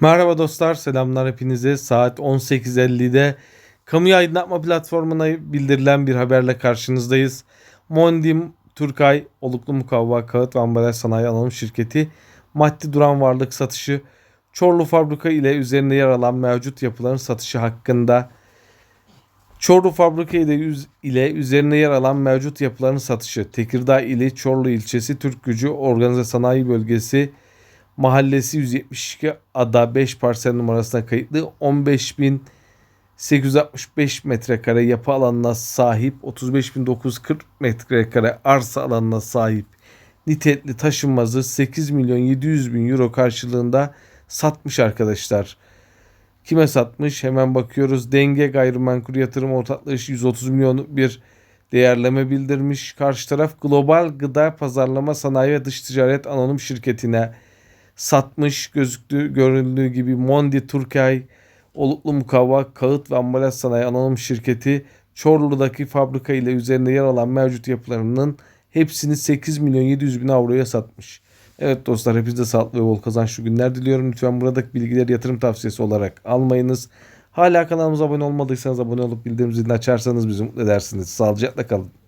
Merhaba dostlar, selamlar hepinize. Saat 18.50'de kamuya aydınlatma platformuna bildirilen bir haberle karşınızdayız. Mondim Turkay Oluklu Mukavva Kağıt ve Ambalaj Sanayi Anonim Şirketi maddi duran varlık satışı Çorlu Fabrika ile üzerinde yer alan mevcut yapıların satışı hakkında Çorlu Fabrika ile, ile üzerine yer alan mevcut yapıların satışı Tekirdağ ili Çorlu ilçesi Türk Gücü Organize Sanayi Bölgesi Mahallesi 172 ada 5 parsel numarasına kayıtlı 15.865 metrekare yapı alanına sahip 35.940 metrekare arsa alanına sahip nitelikli taşınmazı 8 milyon 700 bin euro karşılığında satmış arkadaşlar. Kime satmış? Hemen bakıyoruz. Denge Gayrimenkul Yatırım Ortaklığı 130 milyon bir değerleme bildirmiş. Karşı taraf Global Gıda Pazarlama Sanayi ve Dış Ticaret Anonim Şirketi'ne satmış gözüktüğü görüldüğü gibi Mondi Turkay Oluklu Mukavva Kağıt ve Ambalaj Sanayi Anonim Şirketi Çorlu'daki fabrika ile üzerinde yer alan mevcut yapılarının hepsini 8 milyon 700 bin avroya satmış. Evet dostlar hepinize sağlıklı ve bol kazançlı günler diliyorum. Lütfen buradaki bilgileri yatırım tavsiyesi olarak almayınız. Hala kanalımıza abone olmadıysanız abone olup bildirim zilini açarsanız bizi mutlu edersiniz. Sağlıcakla kalın.